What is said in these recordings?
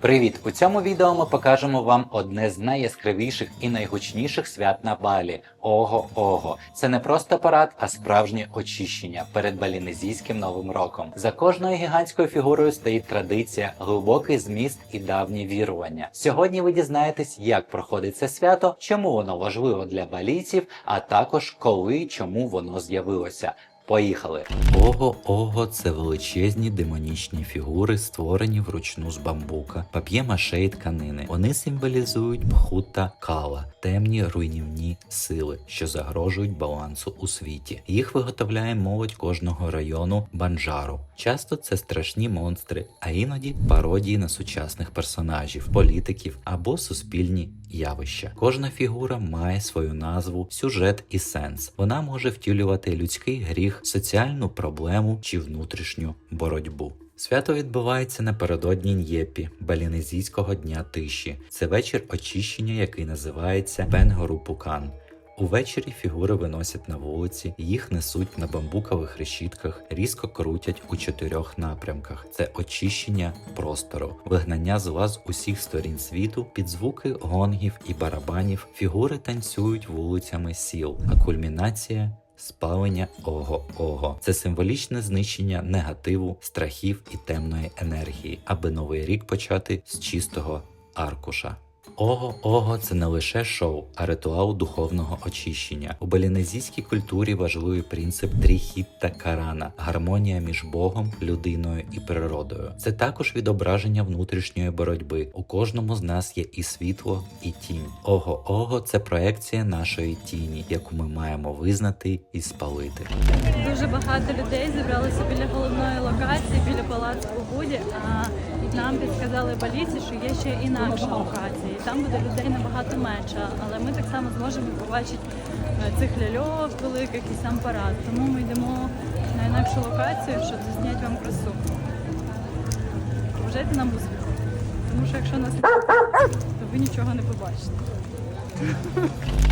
Привіт! У цьому відео ми покажемо вам одне з найяскравіших і найгучніших свят на Балі Ого Ого. Це не просто парад, а справжнє очищення перед балінезійським новим роком. За кожною гігантською фігурою стоїть традиція, глибокий зміст і давні вірування. Сьогодні ви дізнаєтесь, як проходить це свято, чому воно важливо для балійців, а також коли і чому воно з'явилося. Поїхали! Ого Ого це величезні демонічні фігури, створені вручну з бамбука, пап'є-маше тканини. Вони символізують Бхута Кала, темні руйнівні сили, що загрожують балансу у світі. Їх виготовляє молодь кожного району Банджару. Часто це страшні монстри, а іноді пародії на сучасних персонажів, політиків або суспільні явища. Кожна фігура має свою назву, сюжет і сенс. Вона може втілювати людський гріх, соціальну проблему чи внутрішню боротьбу. Свято відбувається напередодні Н'єпі, балінезійського дня тиші. Це вечір очищення, який називається Бенгорупукан. Увечері фігури виносять на вулиці, їх несуть на бамбукових решітках, різко крутять у чотирьох напрямках: це очищення простору, вигнання зла з усіх сторін світу, під звуки гонгів і барабанів. Фігури танцюють вулицями сіл, а кульмінація. Спалення ого-ого. Це символічне знищення негативу, страхів і темної енергії, аби новий рік почати з чистого аркуша. Ого-ого це не лише шоу, а ритуал духовного очищення. У балінезійській культурі важливий принцип тріхітта карана гармонія між Богом, людиною і природою. Це також відображення внутрішньої боротьби. У кожному з нас є і світло, і тінь. Ого-ого це проекція нашої тіні, яку ми маємо визнати і спалити. Дуже багато людей зібралося біля головної локації, біля палацу у Буді. А нам підказали баліці, що є ще інакша локація. Там буде людей набагато менше. Але ми так само зможемо побачити е, цих ляльок великих і сам парад. Тому ми йдемо на інакшу локацію, щоб зазняти вам красу. Побажайте нам успіху. Тому що якщо нас то ви нічого не побачите.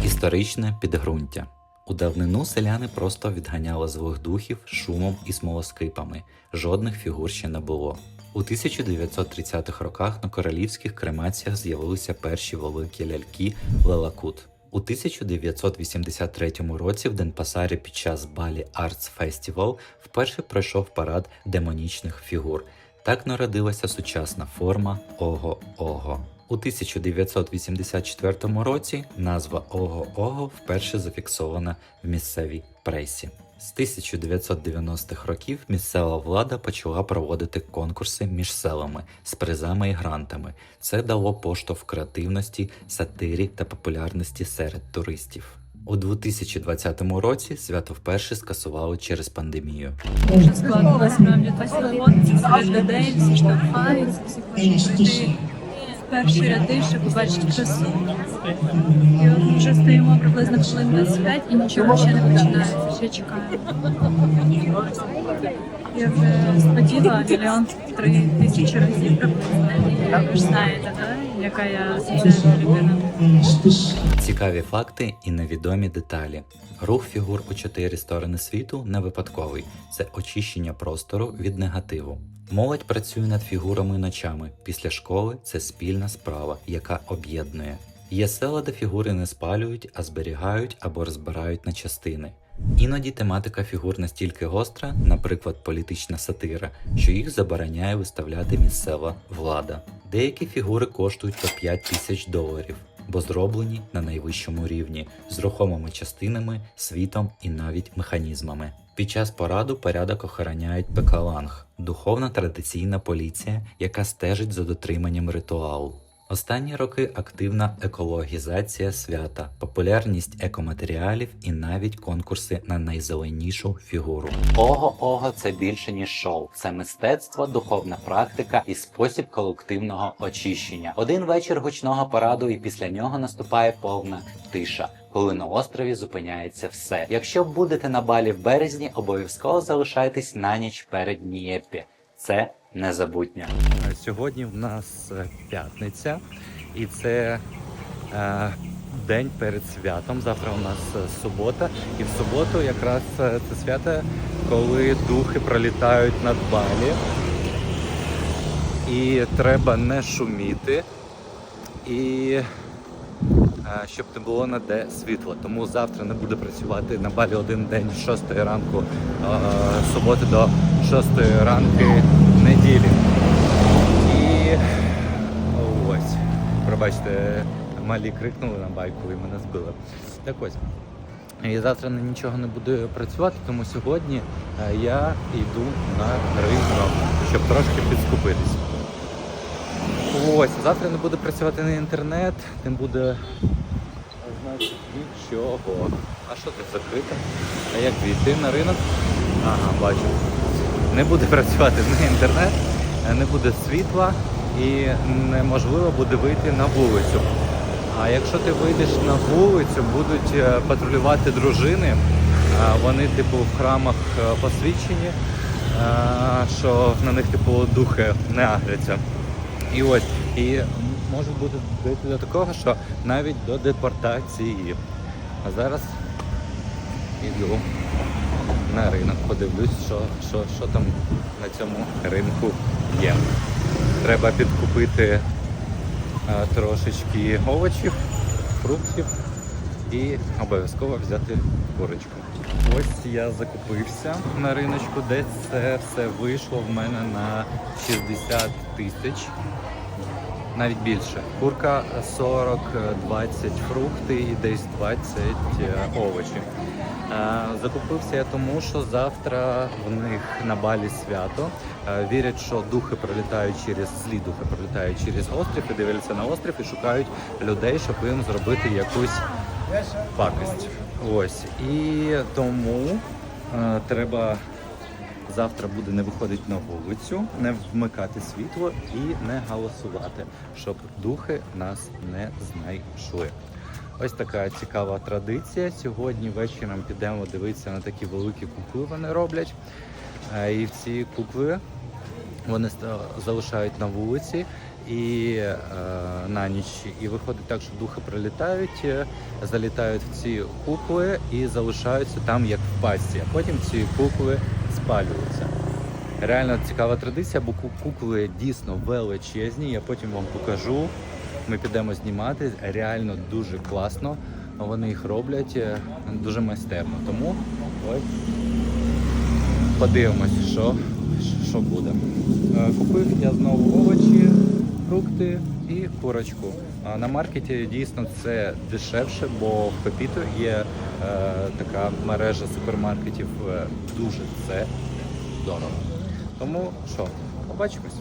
Історичне підґрунтя. У давнину селяни просто відганяли злих духів шумом і смолоскипами. Жодних фігур ще не було. У 1930-х роках на королівських кремаціях з'явилися перші великі ляльки Лелакут. У 1983 році в Денпасарі під час Балі Arts Festival вперше пройшов парад демонічних фігур. Так народилася сучасна форма Ого-Ого. У 1984 році назва Ого-Ого вперше зафіксована в місцевій пресі. З 1990-х років місцева влада почала проводити конкурси між селами з призами і грантами. Це дало поштовх креативності, сатирі та популярності серед туристів. У 2020 році свято вперше скасували через пандемію. Дуже складно насправді серед людей, всі штовхаються, всі хочуть перші ряди, щоб побачити красу. І от ми вже стоїмо приблизно хвилин 25 і нічого ще не починається, ще чекаємо. Я вже сплатила мільйон три тисячі разів приблизно. Ви ж знаєте, да? яка я соціальна людина. Цікаві факти і невідомі деталі. Рух фігур у чотири сторони світу не випадковий. Це очищення простору від негативу. Молодь працює над фігурами ночами. Після школи це спільна справа, яка об'єднує. Є села, де фігури не спалюють, а зберігають або розбирають на частини. Іноді тематика фігур настільки гостра, наприклад, політична сатира, що їх забороняє виставляти місцева влада. Деякі фігури коштують по 5 тисяч доларів, бо зроблені на найвищому рівні з рухомими частинами, світом і навіть механізмами. Під час пораду порядок охороняють пекаланг духовна традиційна поліція, яка стежить за дотриманням ритуалу. Останні роки активна екологізація свята, популярність екоматеріалів і навіть конкурси на найзеленішу фігуру. Ого-ого, це більше ніж шоу. Це мистецтво, духовна практика і спосіб колективного очищення. Один вечір гучного параду, і після нього наступає повна тиша. Коли на острові зупиняється все. Якщо будете на балі в березні, обов'язково залишайтесь на ніч перед Нієпі. Це незабутнє. Сьогодні в нас е, п'ятниця, і це е, день перед святом. Завтра у нас е, субота, і в суботу якраз е, це свято, коли духи пролітають над балі. і треба не шуміти, і щоб не було на де світло. Тому завтра не буде працювати на балі один день з 6 ранку е, суботи до 6 ранки неділі. І ось, пробачте, малі крикнули на байку і мене збили. Так ось. І завтра на нічого не буду працювати, тому сьогодні е, я йду на ринок, щоб трошки підскупитись. Ось, завтра не буде працювати на інтернет, не буде значить нічого. А що тут закрито? А як війти на ринок? Ага, бачу. Не буде працювати на інтернет, не буде світла і неможливо буде вийти на вулицю. А якщо ти вийдеш на вулицю, будуть е, патрулювати дружини. Вони, типу, в храмах е, посвідчені, е, що на них, типу, духи не агряться. І ось, і може бути дійти до такого, що навіть до депортації. А зараз іду на ринок, подивлюсь, що, що, що там на цьому ринку є. Треба підкупити е, трошечки овочів, фруктів і обов'язково взяти курочку. Ось я закупився на риночку, де це все вийшло в мене на 60 тисяч. Навіть більше. Курка 40, е, 20 фрукти і десь 20 е, овочі. Е, Закупився я тому, що завтра в них на балі свято. Е, Вірять, що духи пролітають через злі духи пролітають через острів і дивляться на острів і шукають людей, щоб їм зробити якусь пакость. Ось. І тому е, треба завтра буде не виходити на вулицю, не вмикати світло і не голосувати, щоб духи нас не знайшли. Ось така цікава традиція. Сьогодні вечором підемо дивитися на такі великі кукли. Вони роблять. Е, І в ці кукли вони залишають на вулиці і е, на ніч. І виходить так, що духи прилітають, е, залітають в ці кукли і залишаються там як в пастці. А потім ці кукли спалюються. Реально цікава традиція, бо кукли дійсно величезні. Я потім вам покажу. Ми підемо знімати. Реально дуже класно. Вони їх роблять е, дуже майстерно. Тому ось подивимось, що, що буде. Е, Купив я знову овочі, фрукти і курочку. На маркеті дійсно це дешевше, бо в Пепіто є е, така мережа супермаркетів. е, дуже це дорого. Тому що, побачимось.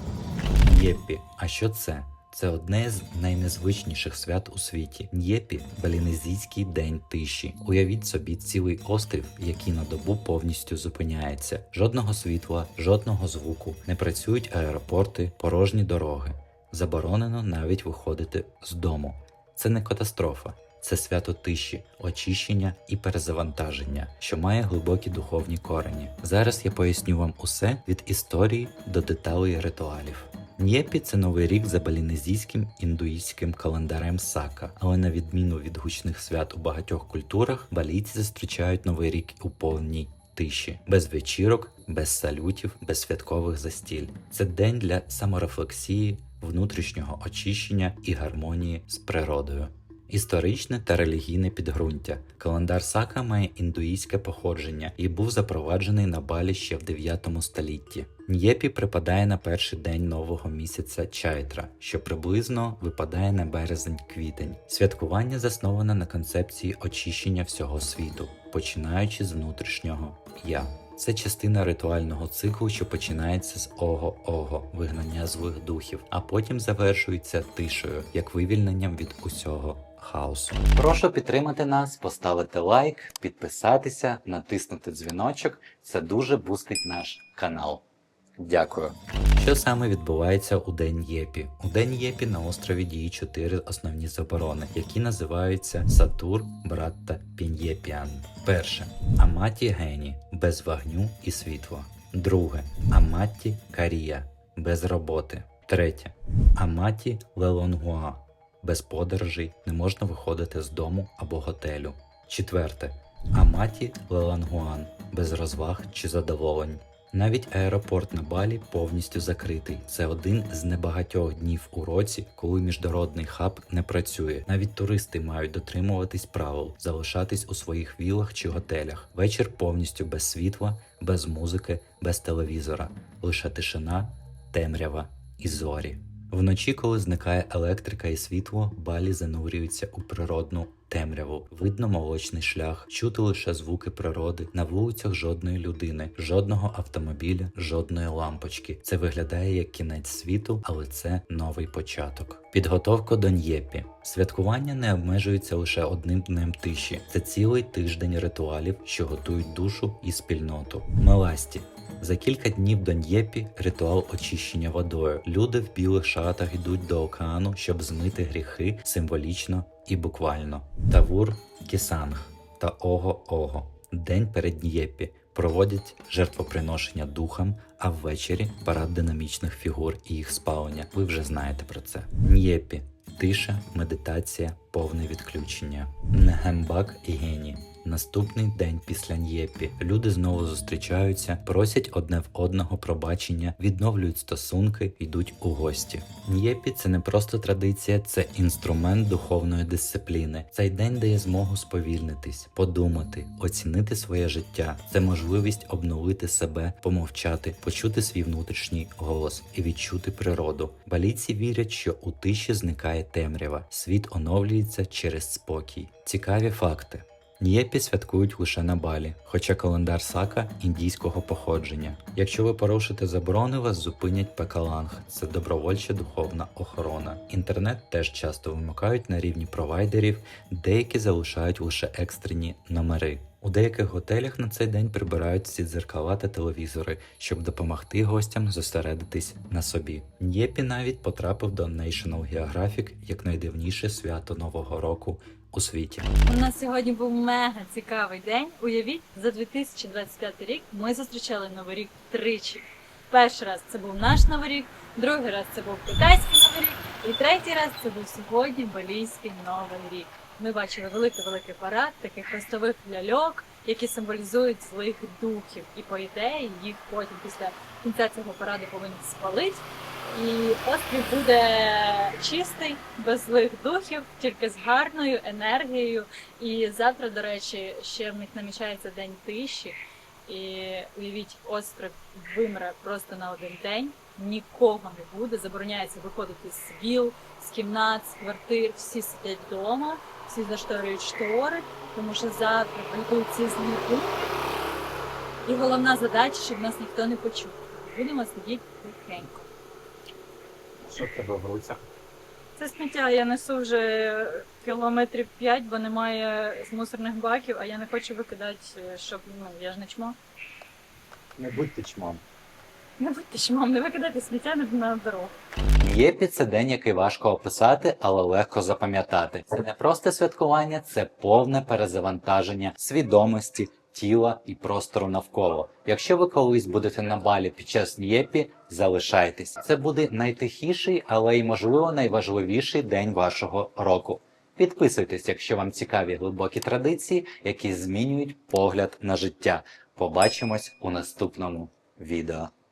Єпі. А що це? Це одне з найнезвичніших свят у світі. Нєпі балінезійський день тиші. Уявіть собі цілий острів, який на добу повністю зупиняється. Жодного світла, жодного звуку, не працюють аеропорти, порожні дороги. Заборонено навіть виходити з дому. Це не катастрофа. Це свято тиші, очищення і перезавантаження, що має глибокі духовні корені. Зараз я поясню вам усе від історії до деталей ритуалів. Нєпі це новий рік за балінезійським індуїстським календарем Сака, але на відміну від гучних свят у багатьох культурах, балійці зустрічають новий рік у повній тиші, без вечірок, без салютів, без святкових застіль. Це день для саморефлексії, внутрішнього очищення і гармонії з природою. Історичне та релігійне підґрунтя. Календар Сака має індуїстське походження і був запроваджений на Балі ще в 9 столітті. Нєпі припадає на перший день нового місяця Чайтра, що приблизно випадає на березень-квітень. Святкування засноване на концепції очищення всього світу, починаючи з внутрішнього я. Це частина ритуального циклу, що починається з ого-ого, вигнання злих духів, а потім завершується тишею, як вивільненням від усього хаосу. Прошу підтримати нас, поставити лайк, підписатися, натиснути дзвіночок. Це дуже бустить наш канал. Дякую. Що саме відбувається у День Єпі? У День Єпі на острові діють чотири основні заборони, які називаються Сатур, Брат та Пін'єпіан. Перше Аматі Гені без вогню і світла. Друге Аматі Карія без роботи. Третє Аматі Лелонгуа без подорожей не можна виходити з дому або готелю. Четверте Аматі Лелангуан без розваг чи задоволень. Навіть аеропорт на Балі повністю закритий. Це один з небагатьох днів у році, коли міжнародний хаб не працює. Навіть туристи мають дотримуватись правил, залишатись у своїх вілах чи готелях. Вечір повністю без світла, без музики, без телевізора, лише тишина, темрява і зорі. Вночі, коли зникає електрика і світло, балі занурюються у природну темряву. Видно молочний шлях, чути лише звуки природи. На вулицях жодної людини, жодного автомобіля, жодної лампочки. Це виглядає як кінець світу, але це новий початок. Підготовка до Н'єпі. Святкування не обмежується лише одним днем тиші. Це цілий тиждень ритуалів, що готують душу і спільноту. Меласті. За кілька днів до Н'єпі ритуал очищення водою. Люди в білих шатах йдуть до океану, щоб змити гріхи символічно і буквально. Тавур Кісанг та Ого Ого. День перед Н'єпі проводять жертвоприношення духам, а ввечері парад динамічних фігур і їх спалення. Ви вже знаєте про це. Н'єпі тиша, медитація, повне відключення. Негембак і гені. Наступний день після Н'єпі люди знову зустрічаються, просять одне в одного пробачення, відновлюють стосунки, йдуть у гості. Н'єпі це не просто традиція, це інструмент духовної дисципліни. Цей день дає змогу сповільнитись, подумати, оцінити своє життя. Це можливість обновити себе, помовчати, почути свій внутрішній голос і відчути природу. Балійці вірять, що у тиші зникає темрява, світ оновлюється через спокій. Цікаві факти. Н'єпі святкують лише на Балі, хоча календар Сака індійського походження. Якщо ви порушите заборони, вас зупинять пекаланг. Це добровольча духовна охорона. Інтернет теж часто вимикають на рівні провайдерів, деякі залишають лише екстрені номери. У деяких готелях на цей день прибирають всі дзеркала та телевізори, щоб допомогти гостям зосередитись на собі. Н'єпі навіть потрапив до National Geographic як найдивніше свято Нового року у світі. У нас сьогодні був мега цікавий день. Уявіть, за 2025 рік ми зустрічали новий рік тричі. Перший раз це був наш новий рік, другий раз це був китайський новий рік, і третій раз це був сьогодні балійський новий рік. Ми бачили великий-великий парад таких хрестових ляльок, які символізують злих духів. І по ідеї їх потім після кінця цього параду повинні спалити. І острів буде чистий, без злих духів, тільки з гарною енергією. І завтра, до речі, ще в них намічається день тиші. І уявіть, острів вимре просто на один день. Нікого не буде. Забороняється виходити з віл, з кімнат, з квартир. Всі сидять вдома, всі зашторюють штори, тому що завтра прийдуть ці злі духи. І головна задача, щоб нас ніхто не почув. Будемо сидіти тихенько. Що в тебе в руцях? Це сміття я несу вже кілометрів 5, бо немає мусорних баків, а я не хочу викидати, щоб ну я ж не чмо. Не будьте чмом. Не будьте чмом, не викидайте сміття на- дорогу. Єпі це день, який важко описати, але легко запам'ятати. Це не просто святкування, це повне перезавантаження свідомості, тіла і простору навколо. Якщо ви колись будете на балі під час Єпі, залишайтесь. Це буде найтихіший, але й можливо найважливіший день вашого року. Підписуйтесь, якщо вам цікаві глибокі традиції, які змінюють погляд на життя. Побачимось у наступному відео.